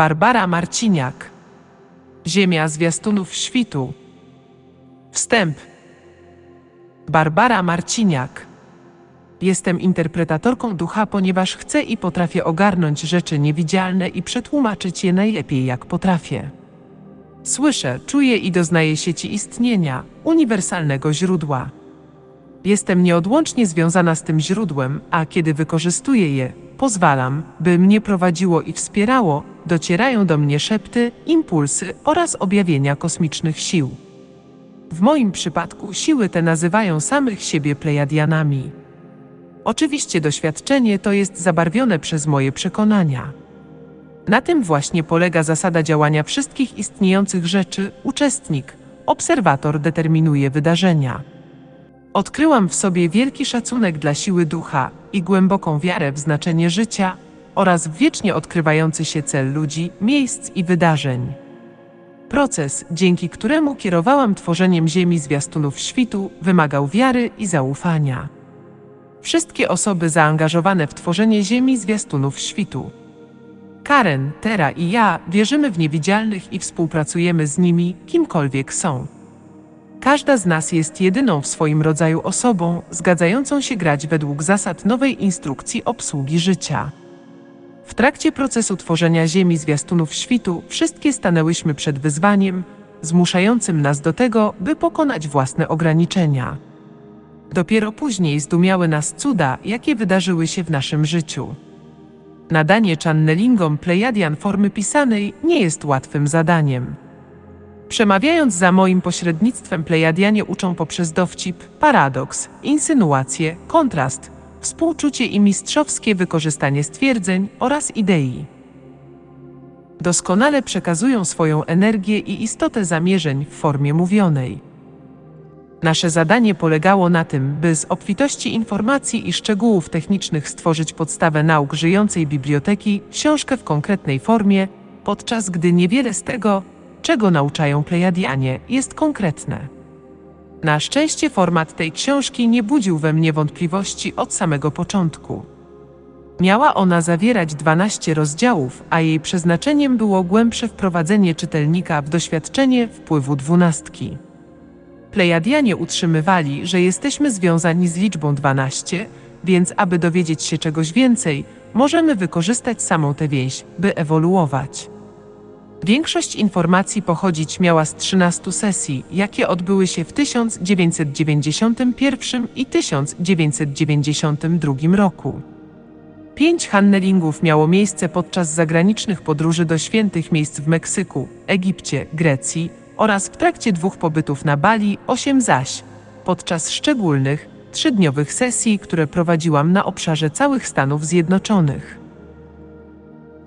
Barbara Marciniak. Ziemia zwiastunów świtu. Wstęp. Barbara Marciniak. Jestem interpretatorką ducha, ponieważ chcę i potrafię ogarnąć rzeczy niewidzialne i przetłumaczyć je najlepiej jak potrafię. Słyszę, czuję i doznaję sieci istnienia, uniwersalnego źródła. Jestem nieodłącznie związana z tym źródłem, a kiedy wykorzystuję je, pozwalam, by mnie prowadziło i wspierało, docierają do mnie szepty, impulsy oraz objawienia kosmicznych sił. W moim przypadku siły te nazywają samych siebie plejadianami. Oczywiście doświadczenie to jest zabarwione przez moje przekonania. Na tym właśnie polega zasada działania wszystkich istniejących rzeczy. Uczestnik, obserwator determinuje wydarzenia. Odkryłam w sobie wielki szacunek dla siły ducha i głęboką wiarę w znaczenie życia oraz wiecznie odkrywający się cel ludzi, miejsc i wydarzeń. Proces, dzięki któremu kierowałam tworzeniem Ziemi zwiastunów świtu, wymagał wiary i zaufania. Wszystkie osoby zaangażowane w tworzenie Ziemi zwiastunów świtu. Karen, Tera i ja wierzymy w niewidzialnych i współpracujemy z nimi, kimkolwiek są. Każda z nas jest jedyną w swoim rodzaju osobą, zgadzającą się grać według zasad nowej instrukcji obsługi życia. W trakcie procesu tworzenia Ziemi zwiastunów świtu wszystkie stanęłyśmy przed wyzwaniem, zmuszającym nas do tego, by pokonać własne ograniczenia. Dopiero później zdumiały nas cuda, jakie wydarzyły się w naszym życiu. Nadanie channelingom Plejadian formy pisanej nie jest łatwym zadaniem. Przemawiając za moim pośrednictwem Plejadianie uczą poprzez dowcip, paradoks, insynuację, kontrast, współczucie i mistrzowskie wykorzystanie stwierdzeń oraz idei. Doskonale przekazują swoją energię i istotę zamierzeń w formie mówionej. Nasze zadanie polegało na tym, by z obfitości informacji i szczegółów technicznych stworzyć podstawę nauk żyjącej biblioteki, książkę w konkretnej formie, podczas gdy niewiele z tego, czego nauczają Plejadianie, jest konkretne. Na szczęście format tej książki nie budził we mnie wątpliwości od samego początku. Miała ona zawierać 12 rozdziałów, a jej przeznaczeniem było głębsze wprowadzenie czytelnika w doświadczenie wpływu dwunastki. Plejadianie utrzymywali, że jesteśmy związani z liczbą 12, więc aby dowiedzieć się czegoś więcej, możemy wykorzystać samą tę więź, by ewoluować. Większość informacji pochodzić miała z 13 sesji, jakie odbyły się w 1991 i 1992 roku. Pięć hannelingów miało miejsce podczas zagranicznych podróży do świętych miejsc w Meksyku, Egipcie, Grecji oraz w trakcie dwóch pobytów na Bali, osiem zaś podczas szczególnych, trzydniowych sesji, które prowadziłam na obszarze całych Stanów Zjednoczonych.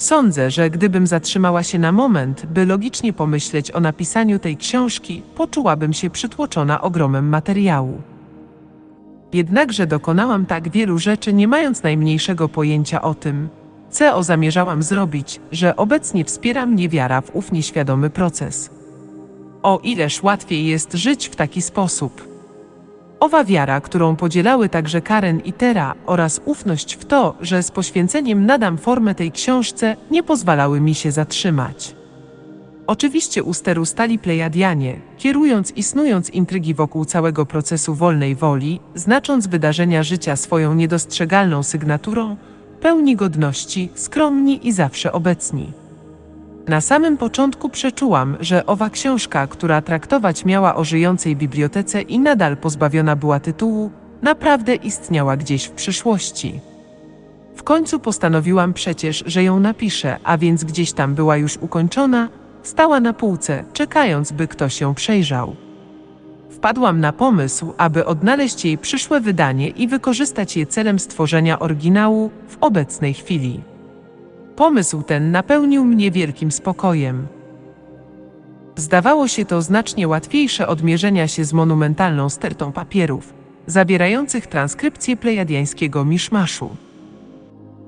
Sądzę, że gdybym zatrzymała się na moment, by logicznie pomyśleć o napisaniu tej książki, poczułabym się przytłoczona ogromem materiału. Jednakże dokonałam tak wielu rzeczy, nie mając najmniejszego pojęcia o tym, co zamierzałam zrobić, że obecnie wspiera mnie wiara w ów nieświadomy proces. O ileż łatwiej jest żyć w taki sposób. Owa wiara, którą podzielały także Karen i Tera, oraz ufność w to, że z poświęceniem nadam formę tej książce, nie pozwalały mi się zatrzymać. Oczywiście u steru stali plejadianie, kierując i snując intrygi wokół całego procesu wolnej woli, znacząc wydarzenia życia swoją niedostrzegalną sygnaturą, pełni godności, skromni i zawsze obecni. Na samym początku przeczułam, że owa książka, która traktować miała o żyjącej bibliotece i nadal pozbawiona była tytułu, naprawdę istniała gdzieś w przyszłości. W końcu postanowiłam przecież, że ją napiszę, a więc gdzieś tam była już ukończona, stała na półce, czekając, by ktoś ją przejrzał. Wpadłam na pomysł, aby odnaleźć jej przyszłe wydanie i wykorzystać je celem stworzenia oryginału w obecnej chwili. Pomysł ten napełnił mnie wielkim spokojem. Zdawało się to znacznie łatwiejsze od mierzenia się z monumentalną stertą papierów, zawierających transkrypcję plejadiańskiego miszmaszu.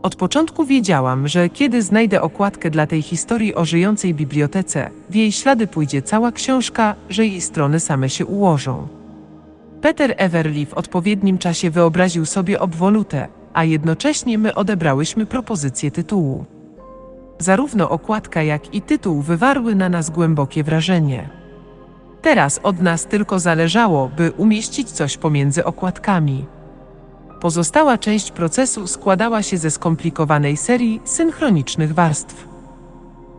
Od początku wiedziałam, że kiedy znajdę okładkę dla tej historii o żyjącej bibliotece, w jej ślady pójdzie cała książka, że jej strony same się ułożą. Peter Everly w odpowiednim czasie wyobraził sobie obwolutę, a jednocześnie my odebrałyśmy propozycję tytułu. Zarówno okładka, jak i tytuł wywarły na nas głębokie wrażenie. Teraz od nas tylko zależało, by umieścić coś pomiędzy okładkami. Pozostała część procesu składała się ze skomplikowanej serii synchronicznych warstw.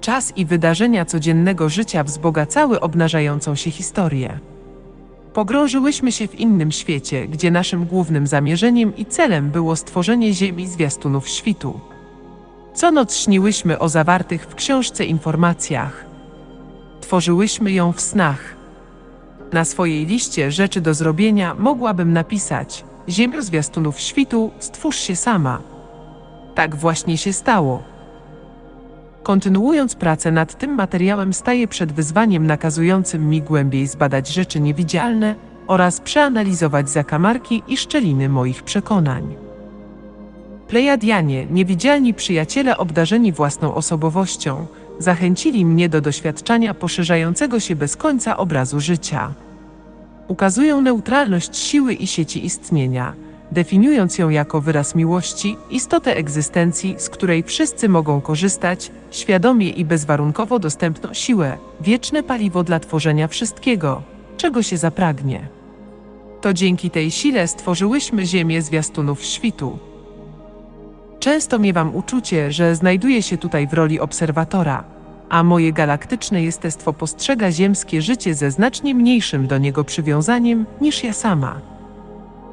Czas i wydarzenia codziennego życia wzbogacały obnażającą się historię. Pogrążyłyśmy się w innym świecie, gdzie naszym głównym zamierzeniem i celem było stworzenie Ziemi zwiastunów świtu. Co noc śniłyśmy o zawartych w książce informacjach. Tworzyłyśmy ją w snach. Na swojej liście rzeczy do zrobienia mogłabym napisać: Ziemio zwiastunów świtu, stwórz się sama. Tak właśnie się stało. Kontynuując pracę nad tym materiałem, staję przed wyzwaniem nakazującym mi głębiej zbadać rzeczy niewidzialne oraz przeanalizować zakamarki i szczeliny moich przekonań. Plejadianie, niewidzialni przyjaciele obdarzeni własną osobowością, zachęcili mnie do doświadczania poszerzającego się bez końca obrazu życia. Ukazują neutralność siły i sieci istnienia, definiując ją jako wyraz miłości, istotę egzystencji, z której wszyscy mogą korzystać, świadomie i bezwarunkowo dostępną siłę, wieczne paliwo dla tworzenia wszystkiego, czego się zapragnie. To dzięki tej sile stworzyłyśmy Ziemię zwiastunów świtu. Często miewam uczucie, że znajduję się tutaj w roli obserwatora, a moje galaktyczne jestestwo postrzega ziemskie życie ze znacznie mniejszym do niego przywiązaniem niż ja sama.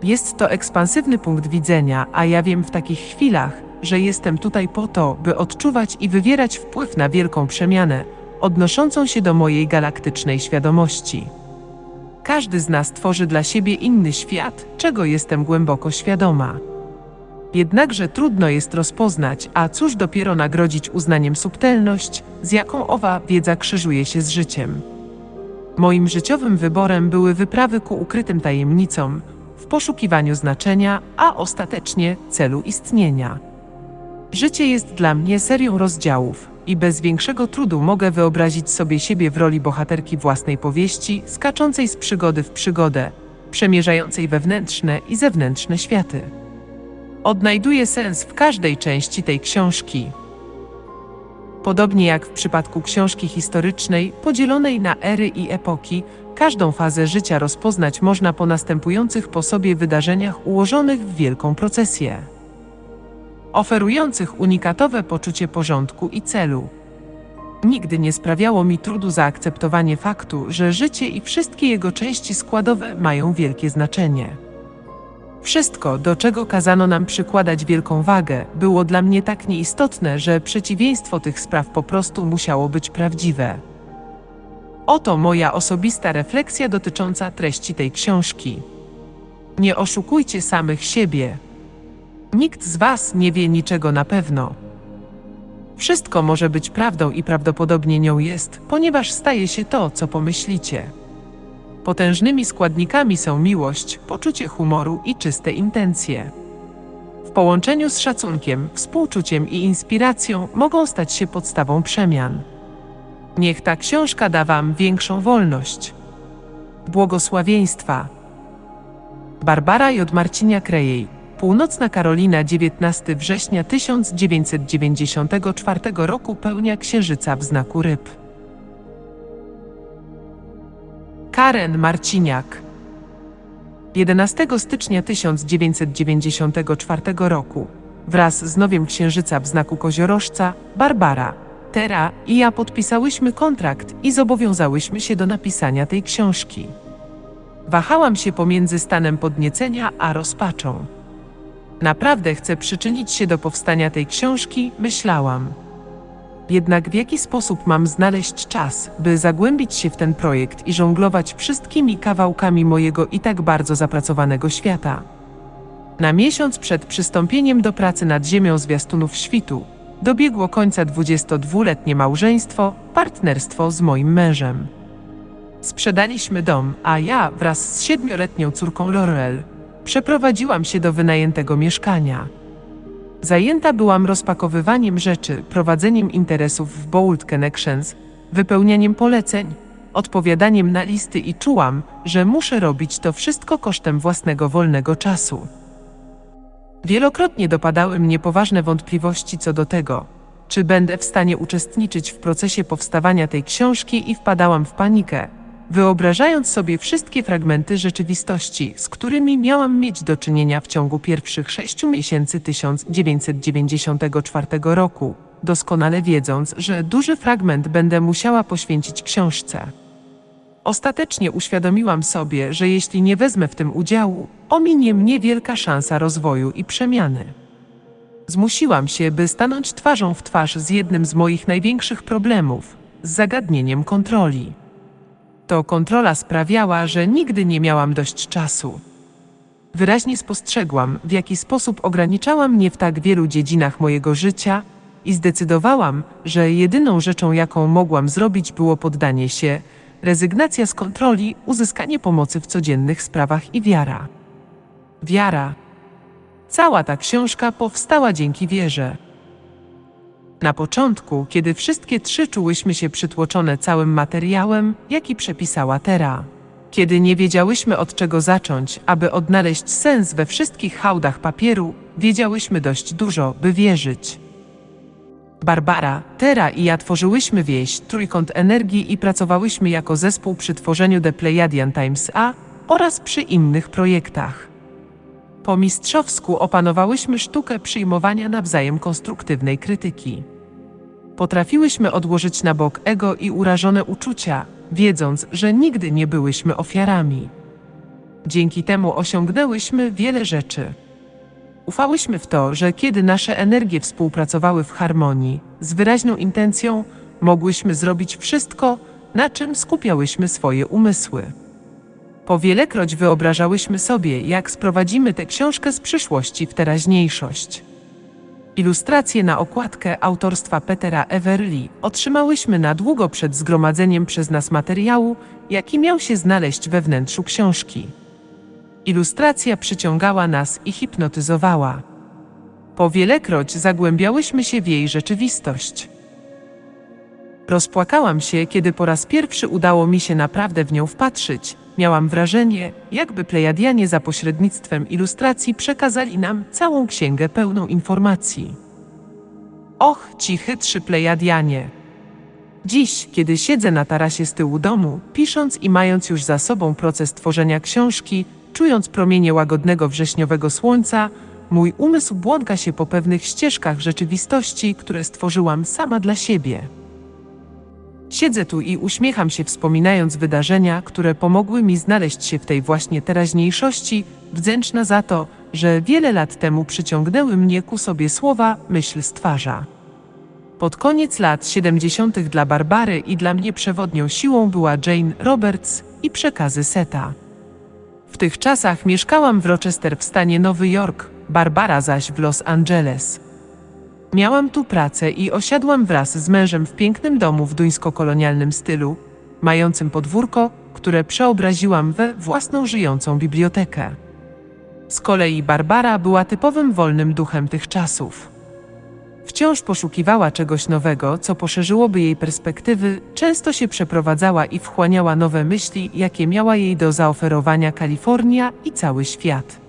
Jest to ekspansywny punkt widzenia, a ja wiem w takich chwilach, że jestem tutaj po to, by odczuwać i wywierać wpływ na wielką przemianę, odnoszącą się do mojej galaktycznej świadomości. Każdy z nas tworzy dla siebie inny świat, czego jestem głęboko świadoma. Jednakże trudno jest rozpoznać, a cóż dopiero nagrodzić uznaniem subtelność, z jaką owa wiedza krzyżuje się z życiem. Moim życiowym wyborem były wyprawy ku ukrytym tajemnicom, w poszukiwaniu znaczenia, a ostatecznie celu istnienia. Życie jest dla mnie serią rozdziałów i bez większego trudu mogę wyobrazić sobie siebie w roli bohaterki własnej powieści, skaczącej z przygody w przygodę, przemierzającej wewnętrzne i zewnętrzne światy. Odnajduję sens w każdej części tej książki. Podobnie jak w przypadku książki historycznej, podzielonej na ery i epoki, każdą fazę życia rozpoznać można po następujących po sobie wydarzeniach ułożonych w wielką procesję. Oferujących unikatowe poczucie porządku i celu. Nigdy nie sprawiało mi trudu zaakceptowanie faktu, że życie i wszystkie jego części składowe mają wielkie znaczenie. Wszystko, do czego kazano nam przykładać wielką wagę, było dla mnie tak nieistotne, że przeciwieństwo tych spraw po prostu musiało być prawdziwe. Oto moja osobista refleksja dotycząca treści tej książki. Nie oszukujcie samych siebie. Nikt z Was nie wie niczego na pewno. Wszystko może być prawdą i prawdopodobnie nią jest, ponieważ staje się to, co pomyślicie. Potężnymi składnikami są miłość, poczucie humoru i czyste intencje. W połączeniu z szacunkiem, współczuciem i inspiracją mogą stać się podstawą przemian. Niech ta książka da Wam większą wolność. Błogosławieństwa. Barbara J. Marcinia Krejej, Północna Karolina, 19 września 1994 roku, pełnia księżyca w znaku ryb. Karen Marciniak 11 stycznia 1994 roku wraz z nowiem księżyca w znaku koziorożca Barbara, Tera i ja podpisałyśmy kontrakt i zobowiązałyśmy się do napisania tej książki. Wahałam się pomiędzy stanem podniecenia a rozpaczą. Naprawdę chcę przyczynić się do powstania tej książki, myślałam. Jednak w jaki sposób mam znaleźć czas, by zagłębić się w ten projekt i żonglować wszystkimi kawałkami mojego i tak bardzo zapracowanego świata? Na miesiąc przed przystąpieniem do pracy nad Ziemią Zwiastunów Świtu dobiegło końca 22-letnie małżeństwo, partnerstwo z moim mężem. Sprzedaliśmy dom, a ja wraz z siedmioletnią córką Laurel przeprowadziłam się do wynajętego mieszkania. Zajęta byłam rozpakowywaniem rzeczy, prowadzeniem interesów w Bold Connections, wypełnianiem poleceń, odpowiadaniem na listy i czułam, że muszę robić to wszystko kosztem własnego wolnego czasu. Wielokrotnie dopadały mnie poważne wątpliwości co do tego, czy będę w stanie uczestniczyć w procesie powstawania tej książki i wpadałam w panikę, wyobrażając sobie wszystkie fragmenty rzeczywistości, z którymi miałam mieć do czynienia w ciągu pierwszych sześciu miesięcy 1994 roku, doskonale wiedząc, że duży fragment będę musiała poświęcić książce. Ostatecznie uświadomiłam sobie, że jeśli nie wezmę w tym udziału, ominie mnie wielka szansa rozwoju i przemiany. Zmusiłam się, by stanąć twarzą w twarz z jednym z moich największych problemów z zagadnieniem kontroli. To kontrola sprawiała, że nigdy nie miałam dość czasu. Wyraźnie spostrzegłam, w jaki sposób ograniczała mnie w tak wielu dziedzinach mojego życia i zdecydowałam, że jedyną rzeczą, jaką mogłam zrobić, było poddanie się, rezygnacja z kontroli, uzyskanie pomocy w codziennych sprawach i wiara. Wiara. Cała ta książka powstała dzięki wierze. Na początku, kiedy wszystkie trzy czułyśmy się przytłoczone całym materiałem, jaki przepisała Tera. Kiedy nie wiedziałyśmy od czego zacząć, aby odnaleźć sens we wszystkich hałdach papieru, wiedziałyśmy dość dużo, by wierzyć. Barbara, Tera i ja tworzyłyśmy wieś Trójkąt Energii i pracowałyśmy jako zespół przy tworzeniu The Pleiadian Times A oraz przy innych projektach. Po mistrzowsku opanowałyśmy sztukę przyjmowania nawzajem konstruktywnej krytyki. Potrafiłyśmy odłożyć na bok ego i urażone uczucia, wiedząc, że nigdy nie byłyśmy ofiarami. Dzięki temu osiągnęłyśmy wiele rzeczy. Ufałyśmy w to, że kiedy nasze energie współpracowały w harmonii, z wyraźną intencją, mogłyśmy zrobić wszystko, na czym skupiałyśmy swoje umysły. Powielekroć wyobrażałyśmy sobie, jak sprowadzimy tę książkę z przyszłości w teraźniejszość. Ilustracje na okładkę autorstwa Petera Everly otrzymałyśmy na długo przed zgromadzeniem przez nas materiału, jaki miał się znaleźć we wnętrzu książki. Ilustracja przyciągała nas i hipnotyzowała. Powielekroć zagłębiałyśmy się w jej rzeczywistość. Rozpłakałam się, kiedy po raz pierwszy udało mi się naprawdę w nią wpatrzyć. Miałam wrażenie, jakby Plejadianie za pośrednictwem ilustracji przekazali nam całą księgę pełną informacji. Och, ci chytrzy Plejadianie! Dziś, kiedy siedzę na tarasie z tyłu domu, pisząc i mając już za sobą proces tworzenia książki, czując promienie łagodnego wrześniowego słońca, mój umysł błąka się po pewnych ścieżkach rzeczywistości, które stworzyłam sama dla siebie. Siedzę tu i uśmiecham się, wspominając wydarzenia, które pomogły mi znaleźć się w tej właśnie teraźniejszości, wdzięczna za to, że wiele lat temu przyciągnęły mnie ku sobie słowa myśl stwarza. Pod koniec lat 70. dla Barbary i dla mnie przewodnią siłą była Jane Roberts i przekazy Seta. W tych czasach mieszkałam w Rochester w stanie Nowy Jork, Barbara zaś w Los Angeles. Miałam tu pracę i osiadłam wraz z mężem w pięknym domu w duńsko-kolonialnym stylu, mającym podwórko, które przeobraziłam we własną żyjącą bibliotekę. Z kolei Barbara była typowym wolnym duchem tych czasów. Wciąż poszukiwała czegoś nowego, co poszerzyłoby jej perspektywy, często się przeprowadzała i wchłaniała nowe myśli, jakie miała jej do zaoferowania Kalifornia i cały świat.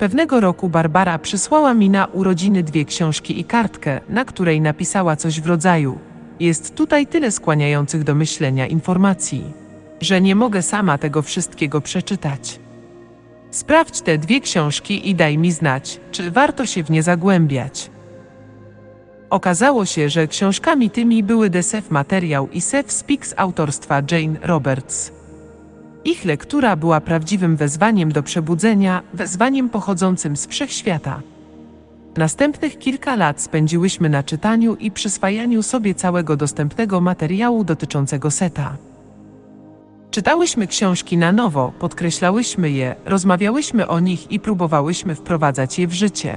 Pewnego roku Barbara przysłała mi na urodziny dwie książki i kartkę, na której napisała coś w rodzaju: Jest tutaj tyle skłaniających do myślenia informacji, że nie mogę sama tego wszystkiego przeczytać. Sprawdź te dwie książki i daj mi znać, czy warto się w nie zagłębiać. Okazało się, że książkami tymi były The Sef Materiał i Sef Speaks autorstwa Jane Roberts. Ich lektura była prawdziwym wezwaniem do przebudzenia, wezwaniem pochodzącym z wszechświata. Następnych kilka lat spędziłyśmy na czytaniu i przyswajaniu sobie całego dostępnego materiału dotyczącego seta. Czytałyśmy książki na nowo, podkreślałyśmy je, rozmawiałyśmy o nich i próbowałyśmy wprowadzać je w życie.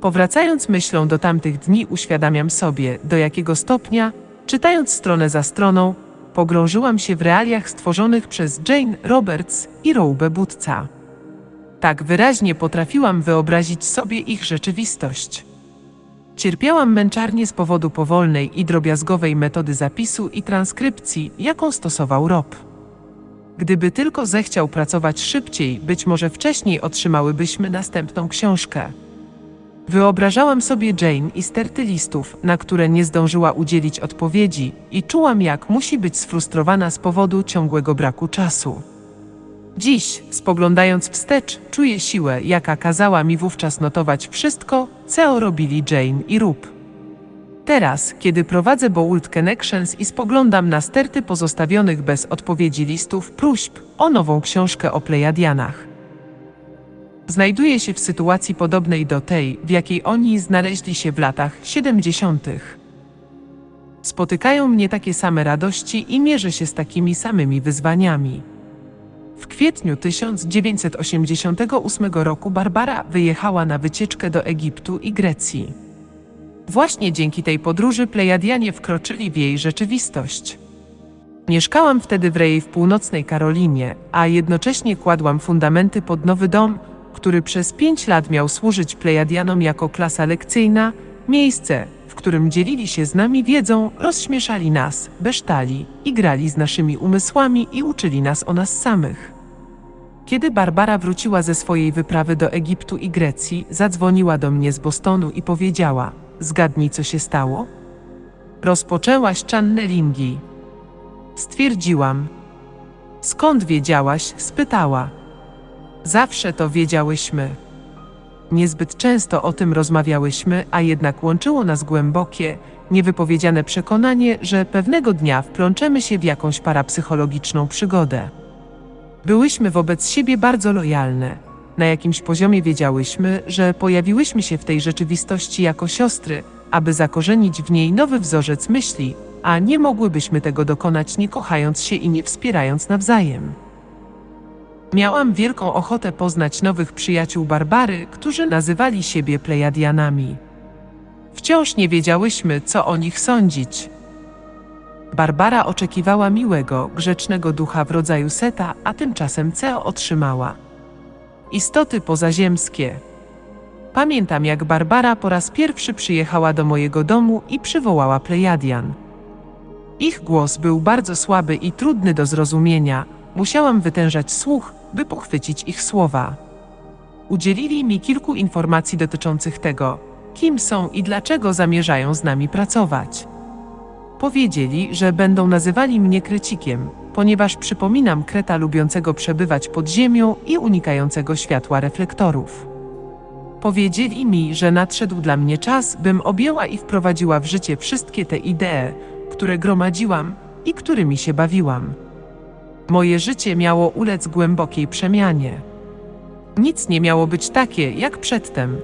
Powracając myślą do tamtych dni, uświadamiam sobie, do jakiego stopnia, czytając stronę za stroną, pogrążyłam się w realiach stworzonych przez Jane Roberts i Roube Budca. Tak wyraźnie potrafiłam wyobrazić sobie ich rzeczywistość. Cierpiałam męczarnie z powodu powolnej i drobiazgowej metody zapisu i transkrypcji, jaką stosował Rob. Gdyby tylko zechciał pracować szybciej, być może wcześniej otrzymałybyśmy następną książkę. Wyobrażałam sobie Jane i sterty listów, na które nie zdążyła udzielić odpowiedzi, i czułam, jak musi być sfrustrowana z powodu ciągłego braku czasu. Dziś, spoglądając wstecz, czuję siłę, jaka kazała mi wówczas notować wszystko, co robili Jane i Rub. Teraz, kiedy prowadzę Bold Connections i spoglądam na sterty pozostawionych bez odpowiedzi listów próśb o nową książkę o Plejadianach. Znajduję się w sytuacji podobnej do tej, w jakiej oni znaleźli się w latach 70. Spotykają mnie takie same radości i mierzę się z takimi samymi wyzwaniami. W kwietniu 1988 roku Barbara wyjechała na wycieczkę do Egiptu i Grecji. Właśnie dzięki tej podróży Plejadianie wkroczyli w jej rzeczywistość. Mieszkałam wtedy w Rej w północnej Karolinie, a jednocześnie kładłam fundamenty pod nowy dom, który przez pięć lat miał służyć Plejadianom jako klasa lekcyjna, miejsce, w którym dzielili się z nami wiedzą, rozśmieszali nas, besztali i grali z naszymi umysłami i uczyli nas o nas samych. Kiedy Barbara wróciła ze swojej wyprawy do Egiptu i Grecji, zadzwoniła do mnie z Bostonu i powiedziała: Zgadnij, co się stało? Rozpoczęłaś channelingi. Stwierdziłam. Skąd wiedziałaś? spytała. Zawsze to wiedziałyśmy. Niezbyt często o tym rozmawiałyśmy, a jednak łączyło nas głębokie, niewypowiedziane przekonanie, że pewnego dnia wplączemy się w jakąś parapsychologiczną przygodę. Byłyśmy wobec siebie bardzo lojalne. Na jakimś poziomie wiedziałyśmy, że pojawiłyśmy się w tej rzeczywistości jako siostry, aby zakorzenić w niej nowy wzorzec myśli, a nie mogłybyśmy tego dokonać nie kochając się i nie wspierając nawzajem. Miałam wielką ochotę poznać nowych przyjaciół Barbary, którzy nazywali siebie Plejadianami. Wciąż nie wiedziałyśmy, co o nich sądzić. Barbara oczekiwała miłego, grzecznego ducha w rodzaju Seta, a tymczasem Ceo otrzymała. Istoty pozaziemskie. Pamiętam, jak Barbara po raz pierwszy przyjechała do mojego domu i przywołała Plejadian. Ich głos był bardzo słaby i trudny do zrozumienia. Musiałam wytężać słuch, by pochwycić ich słowa. Udzielili mi kilku informacji dotyczących tego, kim są i dlaczego zamierzają z nami pracować. Powiedzieli, że będą nazywali mnie krecikiem, ponieważ przypominam kreta lubiącego przebywać pod ziemią i unikającego światła reflektorów. Powiedzieli mi, że nadszedł dla mnie czas, bym objęła i wprowadziła w życie wszystkie te idee, które gromadziłam i którymi się bawiłam. Moje życie miało ulec głębokiej przemianie. Nic nie miało być takie, jak przedtem.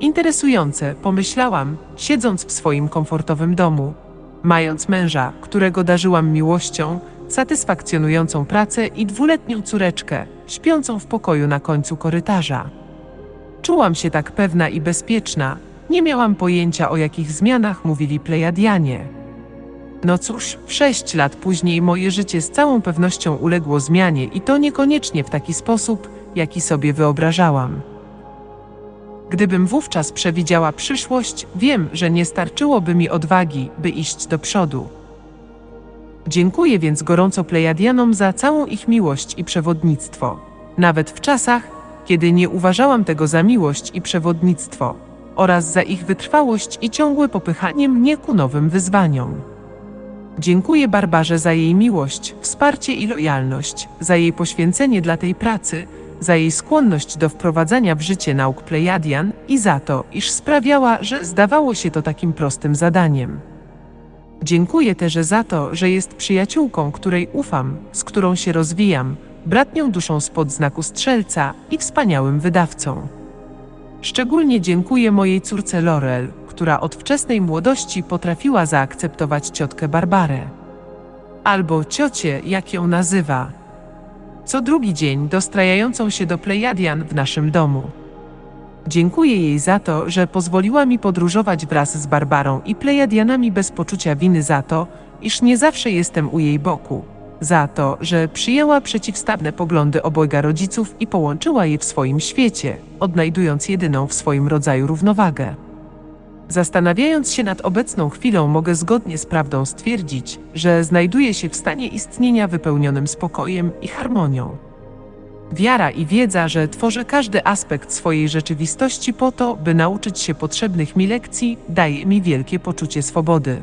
Interesujące, pomyślałam, siedząc w swoim komfortowym domu, mając męża, którego darzyłam miłością, satysfakcjonującą pracę i dwuletnią córeczkę, śpiącą w pokoju na końcu korytarza. Czułam się tak pewna i bezpieczna, nie miałam pojęcia o jakich zmianach mówili Plejadianie. No cóż, sześć lat później moje życie z całą pewnością uległo zmianie i to niekoniecznie w taki sposób, jaki sobie wyobrażałam. Gdybym wówczas przewidziała przyszłość, wiem, że nie starczyłoby mi odwagi, by iść do przodu. Dziękuję więc gorąco Plejadianom za całą ich miłość i przewodnictwo. Nawet w czasach, kiedy nie uważałam tego za miłość i przewodnictwo, oraz za ich wytrwałość i ciągłe popychanie mnie ku nowym wyzwaniom. Dziękuję Barbarze za jej miłość, wsparcie i lojalność, za jej poświęcenie dla tej pracy, za jej skłonność do wprowadzania w życie nauk Plejadian i za to, iż sprawiała, że zdawało się to takim prostym zadaniem. Dziękuję też za to, że jest przyjaciółką, której ufam, z którą się rozwijam, bratnią duszą spod znaku strzelca i wspaniałym wydawcą. Szczególnie dziękuję mojej córce Laurel, która od wczesnej młodości potrafiła zaakceptować ciotkę Barbarę. Albo ciocię, jak ją nazywa. Co drugi dzień dostrajającą się do Plejadian w naszym domu. Dziękuję jej za to, że pozwoliła mi podróżować wraz z Barbarą i Plejadianami bez poczucia winy za to, iż nie zawsze jestem u jej boku. Za to, że przyjęła przeciwstawne poglądy obojga rodziców i połączyła je w swoim świecie, odnajdując jedyną w swoim rodzaju równowagę. Zastanawiając się nad obecną chwilą, mogę zgodnie z prawdą stwierdzić, że znajduję się w stanie istnienia wypełnionym spokojem i harmonią. Wiara i wiedza, że tworzę każdy aspekt swojej rzeczywistości po to, by nauczyć się potrzebnych mi lekcji, daje mi wielkie poczucie swobody.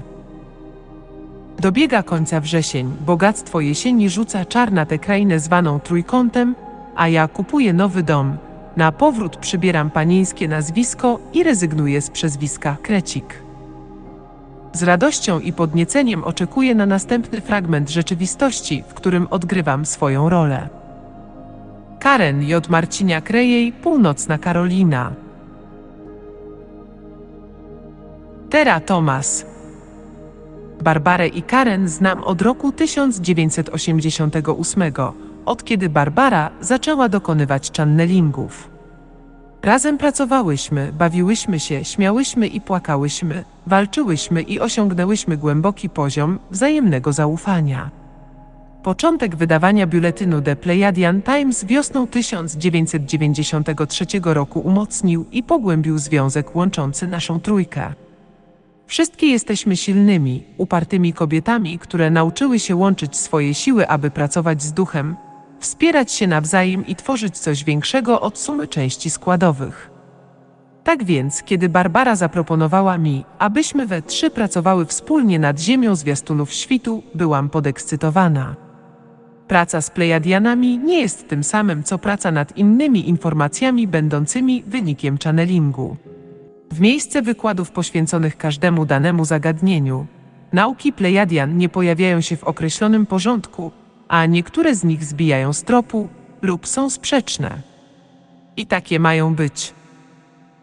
Dobiega końca wrzesień, bogactwo jesieni rzuca czar na tę krainę zwaną trójkątem, a ja kupuję nowy dom. Na powrót przybieram panieńskie nazwisko i rezygnuję z przezwiska Krecik. Z radością i podnieceniem oczekuję na następny fragment rzeczywistości, w którym odgrywam swoją rolę. Karen J. Marcinia Krejej, Północna Karolina. Tera Thomas. Barbarę i Karen znam od roku 1988, od kiedy Barbara zaczęła dokonywać channelingów. Razem pracowałyśmy, bawiłyśmy się, śmiałyśmy i płakałyśmy, walczyłyśmy i osiągnęłyśmy głęboki poziom wzajemnego zaufania. Początek wydawania biuletynu The Pleiadian Times wiosną 1993 roku umocnił i pogłębił związek łączący naszą trójkę. Wszystkie jesteśmy silnymi, upartymi kobietami, które nauczyły się łączyć swoje siły, aby pracować z duchem, wspierać się nawzajem i tworzyć coś większego od sumy części składowych. Tak więc, kiedy Barbara zaproponowała mi, abyśmy we trzy pracowały wspólnie nad Ziemią Zwiastunów Świtu, byłam podekscytowana. Praca z Plejadianami nie jest tym samym, co praca nad innymi informacjami będącymi wynikiem channelingu. W miejsce wykładów poświęconych każdemu danemu zagadnieniu, nauki Plejadian nie pojawiają się w określonym porządku, a niektóre z nich zbijają z tropu lub są sprzeczne. I takie mają być.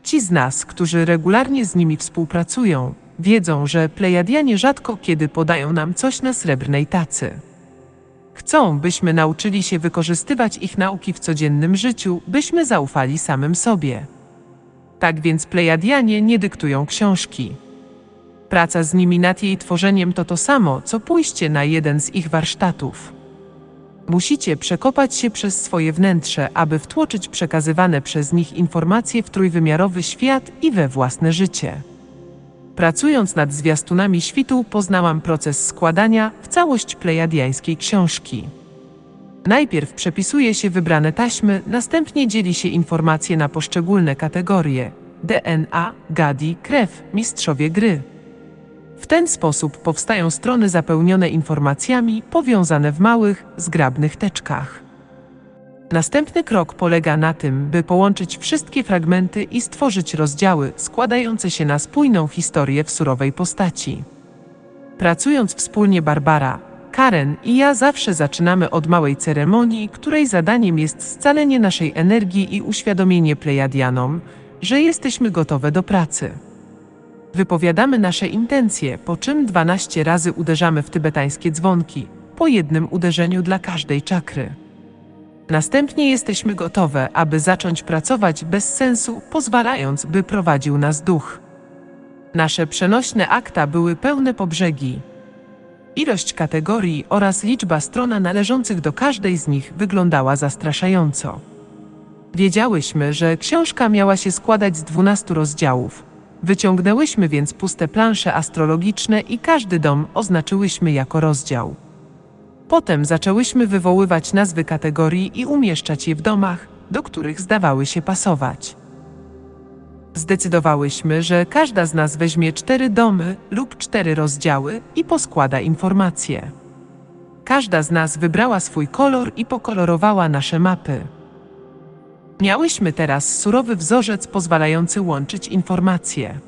Ci z nas, którzy regularnie z nimi współpracują, wiedzą, że Plejadianie rzadko kiedy podają nam coś na srebrnej tacy. Chcą, byśmy nauczyli się wykorzystywać ich nauki w codziennym życiu, byśmy zaufali samym sobie. Tak więc Plejadianie nie dyktują książki. Praca z nimi nad jej tworzeniem to to samo, co pójście na jeden z ich warsztatów. Musicie przekopać się przez swoje wnętrze, aby wtłoczyć przekazywane przez nich informacje w trójwymiarowy świat i we własne życie. Pracując nad zwiastunami świtu, poznałam proces składania w całość plejadiańskiej książki. Najpierw przepisuje się wybrane taśmy, następnie dzieli się informacje na poszczególne kategorie: DNA, gadi, krew, mistrzowie gry. W ten sposób powstają strony zapełnione informacjami powiązane w małych, zgrabnych teczkach. Następny krok polega na tym, by połączyć wszystkie fragmenty i stworzyć rozdziały składające się na spójną historię w surowej postaci. Pracując wspólnie Barbara, Karen i ja zawsze zaczynamy od małej ceremonii, której zadaniem jest scalenie naszej energii i uświadomienie Plejadianom, że jesteśmy gotowe do pracy. Wypowiadamy nasze intencje, po czym 12 razy uderzamy w tybetańskie dzwonki, po jednym uderzeniu dla każdej czakry. Następnie jesteśmy gotowe, aby zacząć pracować bez sensu, pozwalając, by prowadził nas duch. Nasze przenośne akta były pełne po brzegi. Ilość kategorii oraz liczba stron należących do każdej z nich wyglądała zastraszająco. Wiedziałyśmy, że książka miała się składać z 12 rozdziałów. Wyciągnęłyśmy więc puste plansze astrologiczne i każdy dom oznaczyłyśmy jako rozdział. Potem zaczęłyśmy wywoływać nazwy kategorii i umieszczać je w domach, do których zdawały się pasować. Zdecydowałyśmy, że każda z nas weźmie cztery domy lub cztery rozdziały i poskłada informacje. Każda z nas wybrała swój kolor i pokolorowała nasze mapy. Miałyśmy teraz surowy wzorzec pozwalający łączyć informacje.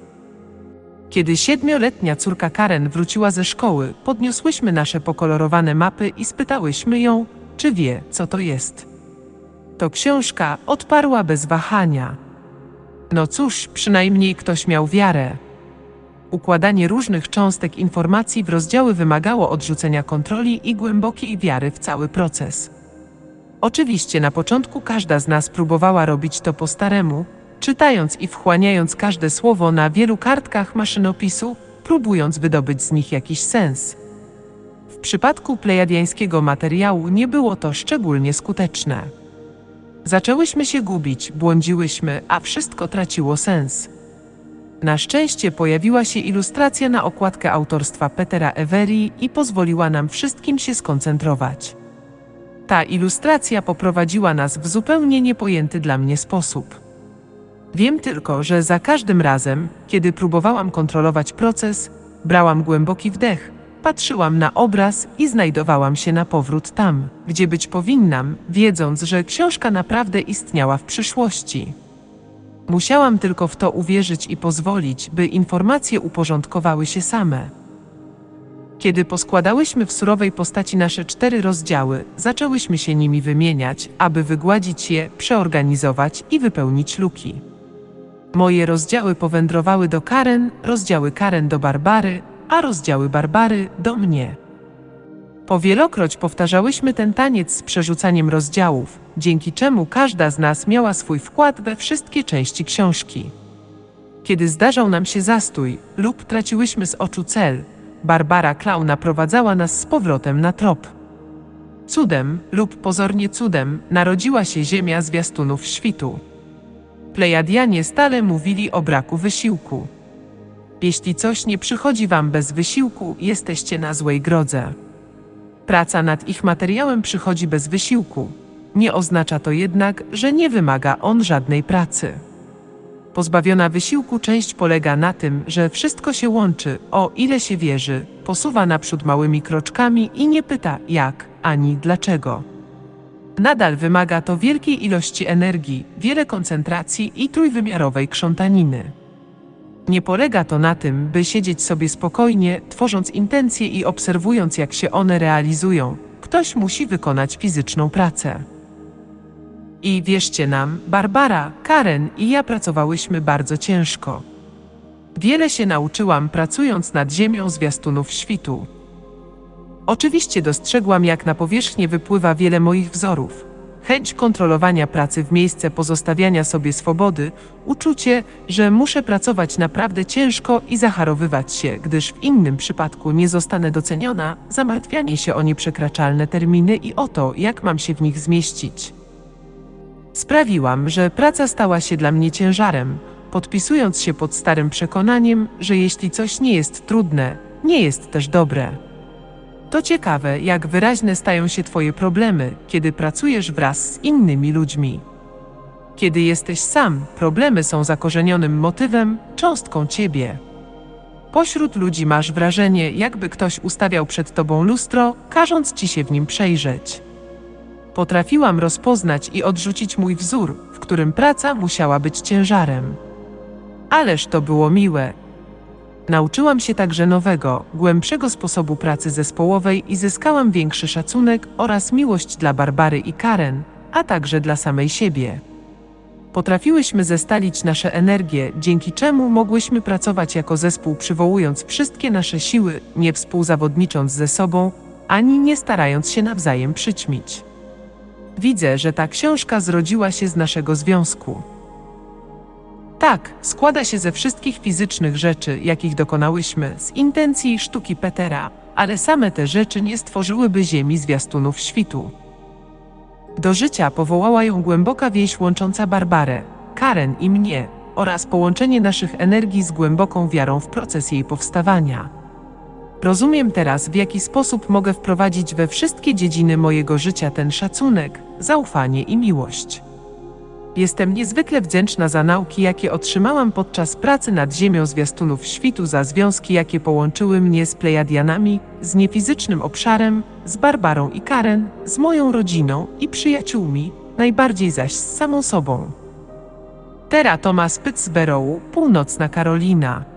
Kiedy siedmioletnia córka Karen wróciła ze szkoły, podniosłyśmy nasze pokolorowane mapy i spytałyśmy ją, czy wie, co to jest. To książka odparła bez wahania. No cóż, przynajmniej ktoś miał wiarę. Układanie różnych cząstek informacji w rozdziały wymagało odrzucenia kontroli i głębokiej wiary w cały proces. Oczywiście na początku każda z nas próbowała robić to po staremu, czytając i wchłaniając każde słowo na wielu kartkach maszynopisu, próbując wydobyć z nich jakiś sens. W przypadku plejadiańskiego materiału nie było to szczególnie skuteczne. Zaczęłyśmy się gubić, błądziłyśmy, a wszystko traciło sens. Na szczęście pojawiła się ilustracja na okładkę autorstwa Petera Everi i pozwoliła nam wszystkim się skoncentrować. Ta ilustracja poprowadziła nas w zupełnie niepojęty dla mnie sposób. Wiem tylko, że za każdym razem, kiedy próbowałam kontrolować proces, brałam głęboki wdech, patrzyłam na obraz i znajdowałam się na powrót tam, gdzie być powinnam, wiedząc, że książka naprawdę istniała w przyszłości. Musiałam tylko w to uwierzyć i pozwolić, by informacje uporządkowały się same. Kiedy poskładałyśmy w surowej postaci nasze cztery rozdziały, zaczęłyśmy się nimi wymieniać, aby wygładzić je, przeorganizować i wypełnić luki. Moje rozdziały powędrowały do Karen, rozdziały Karen do Barbary, a rozdziały Barbary do mnie. Powielokroć powtarzałyśmy ten taniec z przerzucaniem rozdziałów, dzięki czemu każda z nas miała swój wkład we wszystkie części książki. Kiedy zdarzał nam się zastój lub traciłyśmy z oczu cel, Barbara Clown naprowadzała nas z powrotem na trop. Cudem lub pozornie cudem narodziła się ziemia zwiastunów świtu. Plejadianie stale mówili o braku wysiłku. Jeśli coś nie przychodzi wam bez wysiłku, jesteście na złej drodze. Praca nad ich materiałem przychodzi bez wysiłku. Nie oznacza to jednak, że nie wymaga on żadnej pracy. Pozbawiona wysiłku część polega na tym, że wszystko się łączy, o ile się wierzy, posuwa naprzód małymi kroczkami i nie pyta jak ani dlaczego. Nadal wymaga to wielkiej ilości energii, wiele koncentracji i trójwymiarowej krzątaniny. Nie polega to na tym, by siedzieć sobie spokojnie, tworząc intencje i obserwując, jak się one realizują. Ktoś musi wykonać fizyczną pracę. I wierzcie nam, Barbara, Karen i ja pracowałyśmy bardzo ciężko. Wiele się nauczyłam pracując nad ziemią zwiastunów świtu. Oczywiście dostrzegłam, jak na powierzchnię wypływa wiele moich wzorów. Chęć kontrolowania pracy w miejsce pozostawiania sobie swobody, uczucie, że muszę pracować naprawdę ciężko i zacharowywać się, gdyż w innym przypadku nie zostanę doceniona, zamartwianie się o nieprzekraczalne terminy i o to, jak mam się w nich zmieścić. Sprawiłam, że praca stała się dla mnie ciężarem, podpisując się pod starym przekonaniem, że jeśli coś nie jest trudne, nie jest też dobre. To ciekawe, jak wyraźne stają się Twoje problemy, kiedy pracujesz wraz z innymi ludźmi. Kiedy jesteś sam, problemy są zakorzenionym motywem, cząstką Ciebie. Pośród ludzi masz wrażenie, jakby ktoś ustawiał przed Tobą lustro, każąc Ci się w nim przejrzeć. Potrafiłam rozpoznać i odrzucić mój wzór, w którym praca musiała być ciężarem. Ależ to było miłe. Nauczyłam się także nowego, głębszego sposobu pracy zespołowej i zyskałam większy szacunek oraz miłość dla Barbary i Karen, a także dla samej siebie. Potrafiłyśmy zestalić nasze energie, dzięki czemu mogłyśmy pracować jako zespół, przywołując wszystkie nasze siły, nie współzawodnicząc ze sobą, ani nie starając się nawzajem przyćmić. Widzę, że ta książka zrodziła się z naszego związku. Tak, składa się ze wszystkich fizycznych rzeczy, jakich dokonałyśmy, z intencji sztuki Petera, ale same te rzeczy nie stworzyłyby ziemi zwiastunów świtu. Do życia powołała ją głęboka więź łącząca Barbarę, Karen i mnie, oraz połączenie naszych energii z głęboką wiarą w proces jej powstawania. Rozumiem teraz, w jaki sposób mogę wprowadzić we wszystkie dziedziny mojego życia ten szacunek, zaufanie i miłość. Jestem niezwykle wdzięczna za nauki, jakie otrzymałam podczas pracy nad Ziemią Zwiastunów Świtu, za związki, jakie połączyły mnie z Plejadianami, z niefizycznym obszarem, z Barbarą i Karen, z moją rodziną i przyjaciółmi, najbardziej zaś z samą sobą. Tera Thomas Pittsborough, Północna Karolina.